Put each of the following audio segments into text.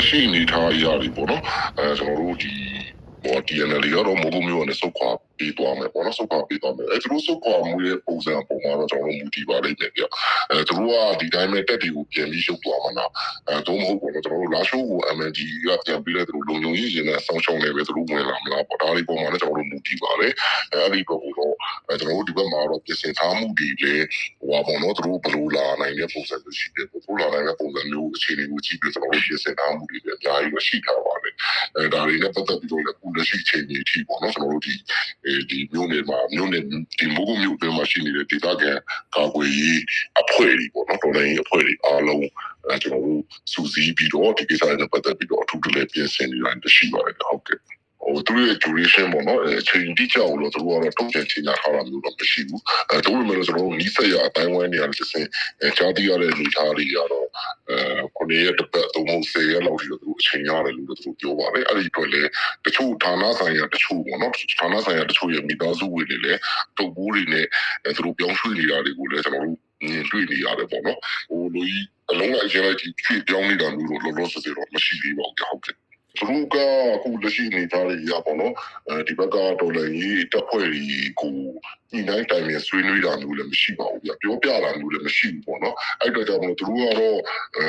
လက်ရှိအနေထားအရာတွေပေါ့နော်အဲကျွန်တော်တို့ဒီ ဟို TNL ရောမိုးကုတ်မျိုးနဲ့စုတ်ခွာပြီးသွားမယ်ပေါ့နော်စုတ်ခွာပြီးသွားမယ်အဲသူတို့စုတ်ခွာမှုရဲ့ပုံစံပုံမှာတော့ကျွန်တော်တို့မူတည်ပါလိမ့်မယ်ပြအဲသူတို့ကဒီတိုင်းပဲတက်တွေကိုပြန်ပြီးရှုပ်သွားမှာလားအဲတော့မဟုတ်ဘူးကျွန်တော်တို့လာရှိုးကို MND ကပြန်ပြီးလဲသူတို့လုံခြုံရေးရင်နဲ့ဆောင်းရှောင်းနေပဲသူတို့ဝင်လာမလားပေါ့ဒါလေးပုံမှာလည်းကျွန်တော်တို့မူတည်ပါလေအဲအဲ့ဒီပုံကတော့အဲကျွန်တော်တို့ဒီဘက်မှာတော့ပြင်ဆင်ထားမှုတွေလည်းဟိုပါပေါ့နော်သူတို့ဘယ်လိုလာနိုင်တဲ့ပုံစံမျိုးရှိတယ်သူတို့လာနိုင်တဲ့ပုံစံမျိုးအခြေအနေကိုကြည့်ပြီးကျွန်တော်တို့ပြင်ဆင်ထားမှုတွေလည်းအများကြီးရှိထားပါတယ် အဲဒါတွေနဲ့ပတ်သက်ပြီးတော့လည်းခုလက်ရှိချိန်ကြီးအထိပေါ့နော်ကျွန်တော်တို့ဒီအဲဒီမြို့နယ်မှာမြို့နယ်ဒီမိုးကုတ်မြို့အတွင်းမှာရှိနေတဲ့ဒေသခံကာကွယ်ရေးအဖွဲ့တွေပေါ့နော်တော်လိုင်းရေးအဖွဲ့တွေအားလုံးအဲကျွန်တော်တို့စူးစီးပြီးတော့ဒီကိစ္စတွေနဲ့ပတ်သက်ပြီးတော့အထူးတလဲပြင်ဆင်နေတာရှိပါတယ်ဟုတ်ကဲ့ ဟိုသူရဲ့ duration ပေါ့နော်အဲချိန်တိကျအောင်လို့သူတို့ကတော့တုံ့ပြန်ချိန်ထားတာမျိုးတော့မရှိဘူးအဲတို့ပေမဲ့လို့ကျွန်တော်တို့နီးစက်ရအတိုင်းဝိုင်းနေရာတစ်စင်အဲကြားသိရတဲ့လူသားတွေကတော့အဲခုနှစ်ရက်တစ်ပတ်သုံးဖို့10ရက်လောက်ထိတော့သူတို့အချိန်ရတယ်လို့သူတို့ပြောပါတယ်အဲ့ဒီအတွက်လည်းတချို့ဌာနဆိုင်ရာတချို့ပေါ့နော်ဌာနဆိုင်ရာတချို့ရဲ့မိသားစုဝင်တွေလည်းတုပ်ဘူးတွေနဲ့အဲသူတို့ပြောင်းရွှေ့နေတာတွေကိုလည်းကျွန်တော်တို့မြင်တွေ့နေရတယ်ပေါ့နော်ဟိုလူကြီးအလုံးလိုက်ချင်းလိုက်ကြီးဖြည့်ပြောင်းနေတာမျိုးတော့လောလောဆယ်ဆယ်တော့မရှိသေးပါဘူးဟုတ်ကဲ့ သူတို့ကအခုလက်ရှိအနေအထားတွေရပါတော့အဲဒီဘက်ကဒေါ်လာကြီးတက်ဖွဲ့ကြီးကိုညီနိုင်တိုင်းနဲ့ဆွေးနွေးတာမျိုးလည်းမရှိပါဘူးပြပြောပြတာမျိုးလည်းမရှိဘူးပေါ့နော်အဲ့တော့ကြောင့်မလို့သူတို့ကတော့အဲ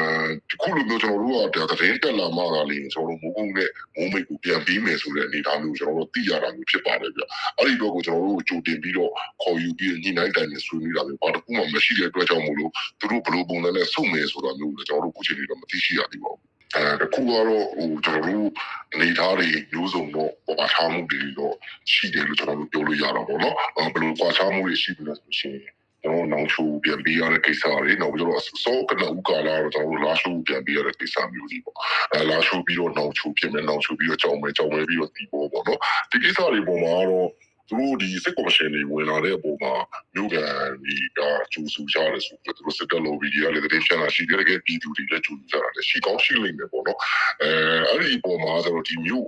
ဒီခုလိုမျိုးကျွန်တော်တို့ကဒါသတင်းတက်လာမှသာလေကျွန်တော်တို့မိုးကုန်းနဲ့မိုးမိတ်ကိုပြန်ပြီးမယ်ဆိုတဲ့အနေအထားမျိုးကျွန်တော်တို့သိရတာမျိုးဖြစ်ပါတယ်ဗျအဲ့ဒီတော့ကိုကျွန်တော်တို့ကြိုတင်ပြီးတော့ခေါ်ယူပြီးညီနိုင်တိုင်းနဲ့ဆွေးနွေးတာမျိုးဘာတစ်ခုမှမရှိတဲ့အတွက်ကြောင့်မို့လို့သူတို့ဘယ်လိုပုံစံနဲ့စုမယ်ဆိုတာမျိုးလည်းကျွန်တော်တို့ခုချိန်လေးတော့မသိရှိရသေးပါဘူး အဲတခုကတော့ဟိုကျွန်တော်တို့အနေထားတွေမျိုးစုံတော့ပေါ်ထားမှုတွေတော့ရှိတယ်လို့ကျွန်တော်တို့ပြောလို့ရတာပေါ့နော်ဘယ်လိုကွာခြားမှုတွေရှိပြီလဲဆိုရှင်ကျွန်တော်နောင်ချိုပြန်ပေးရတဲ့ကိစ္စတွေနောက်ပြီးတော့စောကနဦးကာလာတော့ကျွန်တော်တို့လာရှိုးပြန်ပေးရတဲ့ကိစ္စမျိုးတွေပေါ့အဲလာရှိုးပြီးတော့နောင်ချိုပြင်မယ်နောင်ချိုပြီးတော့ကြောင်မယ်ကြောင်မယ်ပြီးတော့ဒီပေါ်ပေါ့နော်ဒီကိစ္စတွေပေါ်မှာတော့ သူတို့ဒီစစ်ကော်မရှင်တွေဝင်လာတဲ့အပေါ်မှာမြို့ကန်ဒီကကျူဆူကြတယ်ဆိုတော့သူတို့စစ်တပ်လိုဗီဒီယိုလည်းတည်းပြန်လာရှိတယ်ကပြည်သူတွေလည်းကျူဆူကြတယ်ရှိကောင်းရှိလိမ့်မယ်ပေါ့နော်အဲအဲ့ဒီအပေါ်မှာဆိုတော့ဒီမြို့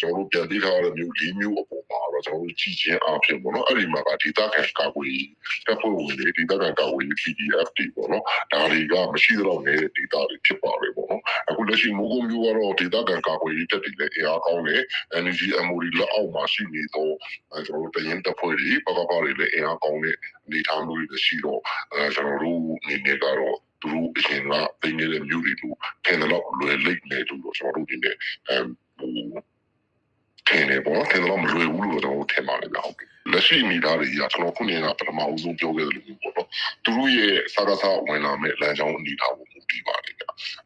ကျွန်တော်တို့ပြန်ပြီးထားတဲ့မြို့လေးမြို့အပေါ်မှာတော့ကျွန်တော်တို့ကြည်ချင်းအားဖြင့်ပေါ့နော်အဲ့ဒီမှာကဒေတာကန်ကာကွယ်တပ်ဖွဲ့ဝင်တွေဒေတာကန်ကာကွယ် PDF တွေပေါ့နော်ဒါတွေကမရှိတော့နေတဲ့ဒေတာတွေဖြစ်ပါတယ်ပေါ့နော် အခုလက်ရှိမိုးကုတ်မြို့ကတော့ဒေတာကန်ကာကွယ်တပ်တွေလည်းအားကောင်းတယ် energy MOD လက်အောက်မှာရှိနေတော့ကျွန်တော်တို့တရင်တပ်ဖွဲ့တွေပကပတွေလည်းအားကောင်းတဲ့အနေအထားမျိုးတွေရှိတော့အဲကျွန်တော်တို့အနေနဲ့ကတော့သူတို့အရင်ကပြင်နေတဲ့မျိုးတွေကိုထင်တယ်လို့လွယ်လိမ့်မယ်လို့ကျွန်တော်တို့ဒီနေ့အဲဟိုထင်တယ်ပေါ့ထင်တယ်မလွယ်ဘူးလို့ကျွန်တော်တို့ထင်ပါတယ်ဗျဟုတ်ကဲ့လက်ရှိအနေထားတွေကြီးကျွန်တော်ခုနေကပထမအဆုံးပြောခဲ့တယ်လို့ပေါ့နော်သူတို့ရဲ့စာရစာဝင်လာမဲ့လမ်းကြောင်းအနေထားကိုမူတည်ပါတယ်ဗျ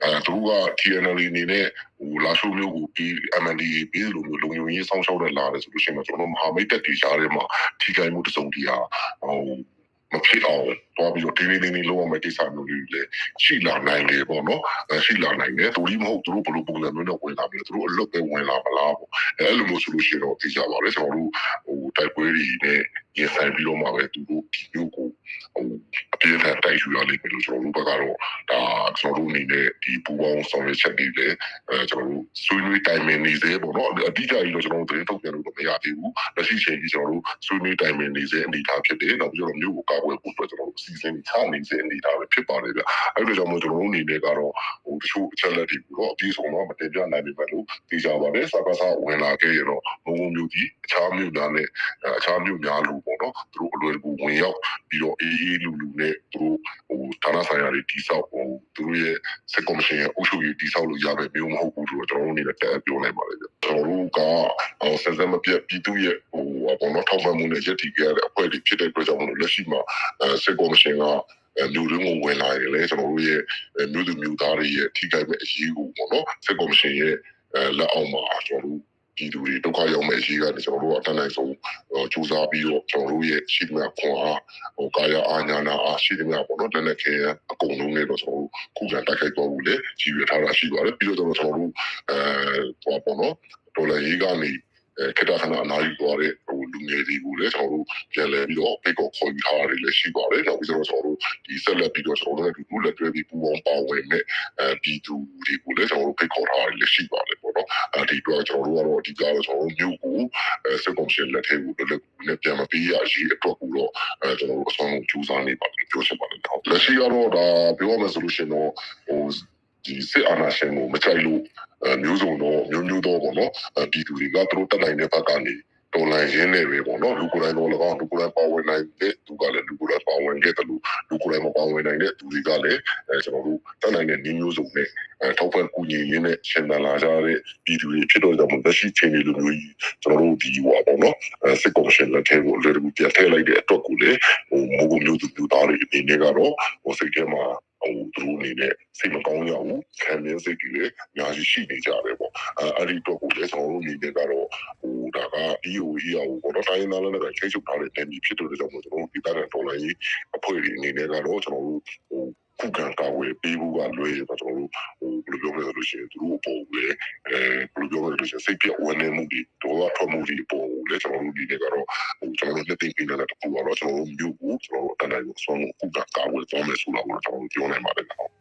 အဲသူတို့က TNL အနေနဲ့ဟိုလာရှိုးမျိုးကိုပြီး MND ပြီးလိုမျိုးလုံခြုံရေးစောင့်ရှောက်တဲ့လာတယ်ဆိုလို့ရှိရင်ကျွန်တော်မဟာမိတ်တက်တီရှားထဲမှာထိခိုက်မှုတစုံတရာဟိုမဖြစ်အောင်တော့ပြီးတော့ဒီနေ့နေ့လုံးဝမဲ့ကိစ္စမျိုးတွေလည်းရှိလာနိုင်တယ်ပေါ့နော်အဲရှိလာနိုင်တယ်သူကြီးမဟုတ်သူတို့ဘယ်လိုပုံစံမျိုးနဲ့ဝင်လာပြီသူတို့အလုပ်ပဲဝင်လာမလားပေါ့အဲလိုမျိုးဆိုလို့ရှိရင်တော့သိကြပါလေကျွန်တော်တို့ဟိုတိုက်ပွဲတွေနဲ့ ရင်ဆိုင်ပြီးတော့မှပဲသူတို့ဒီမျိုးကိုဟိုအပြင်းထန်တိုက်ယူရလိမ့်မယ်လို့ကျွန်တော်တို့ဘက်ကတော့ဒါကျွန်တော်တို့အနေနဲ့ဒီပူပေါင်းဆောင်ရွက်ချက်တွေလည်းအဲကျွန်တော်တို့ဆွေးနွေးတိုင်ပင်နေသေးပေါ့နော်အတိအကျကြီးတော့ကျွန်တော်တို့သတင်းထုတ်ပြန်လို့မရသေးဘူးလက်ရှိချိန်ကြီးကျွန်တော်တို့ဆွေးနွေးတိုင်ပင်နေသေးအနေအထားဖြစ်တယ်နောက်ပြီးတော့မျိုးကိုကာကွယ်ဖို့အတွက်ကျွန်တော်တို့စီစဉ်ချနေစေအနေအထားပဲဖြစ်ပါတယ်ဗျအဲ့လိုကြောင့်မို့ကျွန်တော်တို့အနေနဲ့ကတော့ဟိုတချို့အချက်လက်တွေကိုတော့အပြည့်စုံတော့မတင်ပြနိုင်ပေမဲ့လို့သိကြပါတယ်စကားစားဝင်လာခဲ့ရတော့ဘုံဘုံမျိုးကြီးအခြားမျိုးများနဲ့အခြားမျိုးများလို့ပေါ့ နော်သူတို့အလွယ်တကူဝင်ရောက်ပြီးတော့အေးအေးလူလူနဲ့သူတို့ဟိုဌာနဆိုင်ရာတွေတိဆောက်ဟိုသူတို့ရဲ့စက်ကော်မရှင်ရဲ့အုပ်ချုပ်ရေးတိဆောက်လို့ရမယ်မျိုးမဟုတ်ဘူးလို့ကျွန်တော်တို့အနေနဲ့တက်ပြောနိုင်ပါတယ်ဗျကျွန်တော်တို့ကဟိုစက်စမပြတ်ပြည်သူရဲ့ဟိုပေါ့နော်ထောက်ပံ့မှုနဲ့ရည်တည်ခဲ့တဲ့အဖွဲ့တွေဖြစ်တဲ့အတွက်ကြောင့်မလို့လက်ရှိမှာစက်ကော်မရှင်ကမျိုးရင်းကိုဝင်လာရင်လည်းကျွန်တော်တို့ရဲ့မျိုးသူမျိုးသားတွေရဲ့ထိခိုက်မဲ့အရေးကိုပေါ့နော်စက်ကော်မရှင်ရဲ့လက်အောက်မှာကျွန်တော်တို့ပြည်သူတွေဒုက္ခရောက်မဲ့ရေးကနေကျွန်တော်တို့အတန်းနိုင်ဆုံး စူးစမ်းပြီးတော့ကျွန်တော်တို့ရဲ့ရှိသမျှခွန်အားဟိုကာယအာညာနာအားရှိသမျှပေါ့နော်လက်နဲ့ခဲအကုန်လုံးနဲ့တော့ကျွန်တော်တို့ခုခံတိုက်ခိုက်သွားဖို့လေကြီးရထားတာရှိပါတယ်ပြီးတော့ကျွန်တော်တို့အဲဟောပေါ့နော်ဒေါ်လာရေးကနေအဲခေတ္တခဏအနားယူသွားတဲ့ဟိုလူငယ်တွေကိုလည်းကျွန်တော်တို့ပြန်လဲပြီးတော့ပိတ်ကောခေါ်ယူထားတာတွေလည်းရှိပါတယ်။နောက်ပြီးတော့ကျွန်တော်တို့ဒီဆက်လက်ပြီးတော့ကျွန်တော်တို့လည်းဒီလက်တွဲပြီးပူပေါင်းပါဝင်တဲ့အဲပြည်သူတွေကိုလည်းကျွန်တော်တို့ပိတ်ခေါ်ထားတာတွေလည်းရှိပါတယ်ပေါ့ နော်။အဲဒီတော့ကျွန်တော်တို့ကတော့အဓိကတော့ကျွန်တော်တို့မြို့ကိုအဲစက်ကွန်ရှင်လက်ထဲကိုလည်းလည်းပြန်မပေးရရှိအတွက်ကိုတော့အဲကျွန်တော်တို့အဆုံးကြိုးစားနေပါတယ်ပြောချင်ပါတယ်။လက်ရှိကတော့ဒါပြောရမယ်ဆိုလို့ရှိရင်တော့ဟိုဒီစစ်အာဏာရှင်ကိုမကြိုက်လို့အဲမျိုးစုံတော့မျိုးမျိုးတော့ပေါ့နော်အဲပြည်သူတွေကသူတို့တက်နိုင်တဲ့ဘက်ကနေ တော်လိုင်းရင်းနေပဲပေါ့နော်လူကိုယ်တိုင်တော့၎င်းလူကိုယ်တိုင်ပါဝင်နိုင်တဲ့သူကလည်းလူကိုယ်တိုင်ပါဝင်ခဲ့တယ်လို့လူကိုယ်တိုင်မပါဝင်နိုင်တဲ့သူတွေကလည်းအဲကျွန်တော်တို့တက်နိုင်တဲ့နည်းမျိုးစုံနဲ့အဲထောက်ပံ့ကူညီရင်းနဲ့ရှင်သန်လာကြတဲ့ပြည်သူတွေဖြစ်တော့ကြောင့်လက်ရှိချိန်တွေလိုမျိုးကြီးကျွန်တော်တို့ဒီဟိုပါပေါ့နော်အဲစစ်ကော်မရှင်လက်ထဲကိုအလွယ်တကူပြန်ထည့်လိုက်တဲ့အတွက်ကိုလေဟိုမိုးကုမျိုးသူမျိုးသားတွေအနေနဲ့ကတော့ဟိုစိတ်ထဲမှာဟိုသူတို့အနေနဲ့စိတ်မကောင်းကြဘူးခံရစိတ်တွေလည်းအများကြီးရှိနေကြတယ်ပေါ့အဲအဲ့ဒီတော့ကိုလည်းကျွန်တော်တို့အနေနဲ့ကတော့ ဟိုဒါက EOE ရောပေါ့နော်တိုင်းသားလည်းလည်းချိတ်ချုပ်ထားတဲ့နေဖြစ်တဲ့ကြောင့်ကျွန်တော်တို့ဒီသားတဲ့တော်လိုင်းကြီးအဖွဲ့တွေအနေနဲ့ကတော့ကျွန်တော်တို့ဟိုခုခံကာဝယ်ပေးဖို့ကလွယ်ရတော့ကျွန်တော်တို့ဟိုဘယ်လိုပြောမလဲဆိုလို့ရှိရင်သူတို့ပုံလေအဲဘယ်လိုပြောမလဲဆိုလို့ရှိရင်စိတ်ပြဝန်းနေမှုတွေတော့ထွက်မှုတွေပုံလေကျွန်တော်တို့ဒီနေ့ကတော့ဟိုကျွန်တော်တို့လက်သိပေးနေတဲ့တခုကတော့ကျွန်တော်တို့မြို့ကိုကျွန်တော်တို့အတိုင်းအဆုံးခုခံကာဝယ်သွားမယ်ဆိုတာကိုကျွန်တော်တို့ပြောနိုင်ပါတယ်နော်